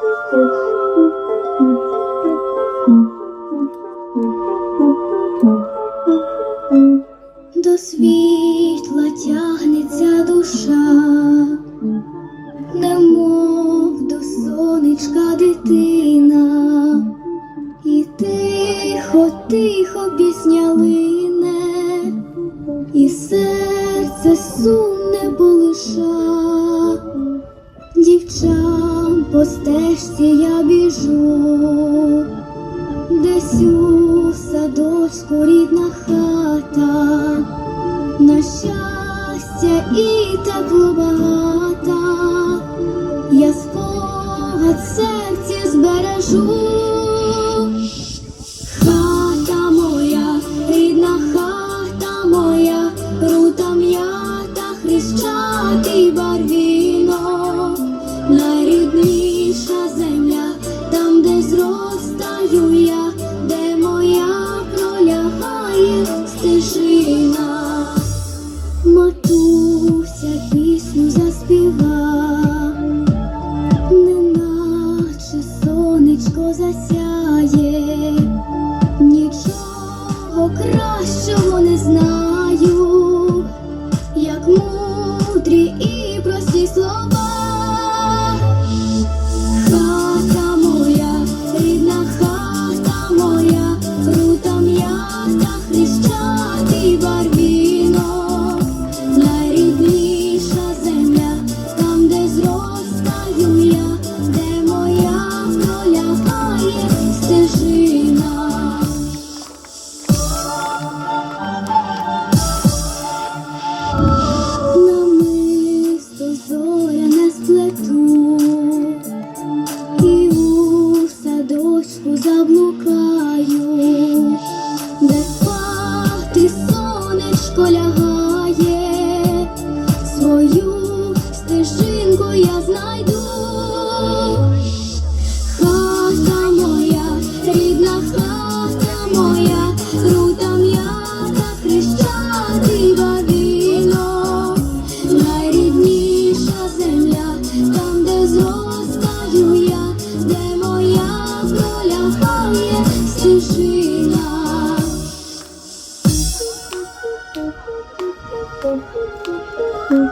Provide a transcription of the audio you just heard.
До світла тягнеться душа, немов до сонечка дитина, і тихо, тихо пісня лине, і серце сум. Стежці я біжу, десь у садочку рідна хата, на щастя і тепло багата, я спогад серці збережу. Стежина. Матуся пісню заспіва, неначе сонечко засяє, нічого кращого не знаю, як мудрі і прості слова. Хата моя, рідна хата моя, рута м'ята, заблукаю, де спати сонечко лягає, свою стежинку я знайду. Хата